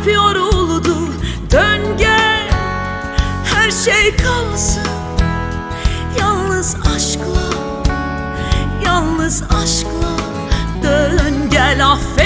Kalp yoruldu. Dön gel Her şey kalsın. Yalnız aşkla Yalnız aşkla Dön gel affet.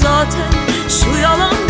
zaten. Şu yalan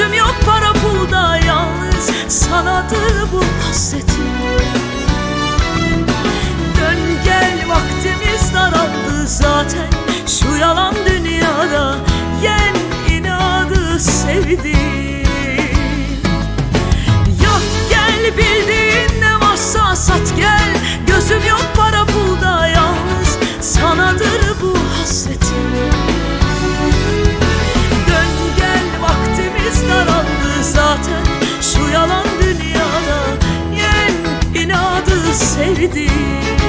Gözüm yok para pulda yalnız. Sanadır sevdim